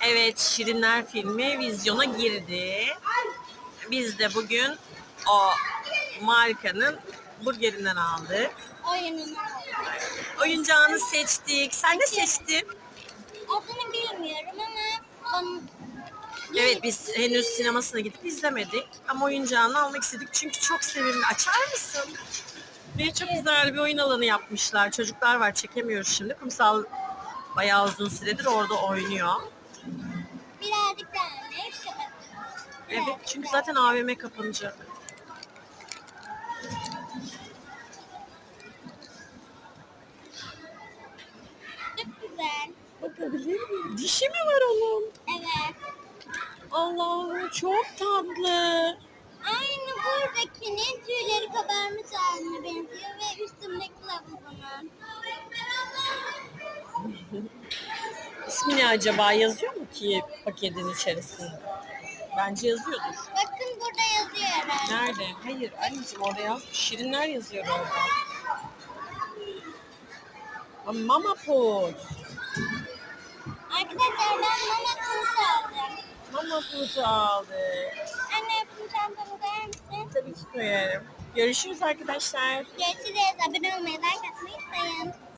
Evet, Şirinler filmi vizyona girdi. Biz de bugün o markanın burgerinden aldık. Oyununu. Oyuncağını seçtik. Sen de seçtin. Adını bilmiyorum ama Evet, biz henüz sinemasına gidip izlemedik. Ama oyuncağını almak istedik çünkü çok sevimli. Açar mısın? Ve çok güzel bir oyun alanı yapmışlar. Çocuklar var, çekemiyoruz şimdi. Kumsal bayağı uzun süredir orada oynuyor. birazcık daha ne? Evet, çünkü zaten AVM kapanacak. Çok güzel. Bakabilir miyim? Dişi mi var onun? Evet. Allah'ım çok tatlı. İsmi ne acaba? Yazıyor mu ki paketin içerisinde? Bence yazıyordur. Bakın burada yazıyor herhalde. Nerede? Hayır anneciğim orada yazmış. Şirinler yazıyor orada. Aa, Mama Pot. Arkadaşlar ben mama kutusu aldım. Mama Pot aldı. Anne bu çantamı koyar mısın? Tabii ki koyarım. Görüşürüz arkadaşlar. Görüşürüz. Abone olmayı, like atmayı unutmayın.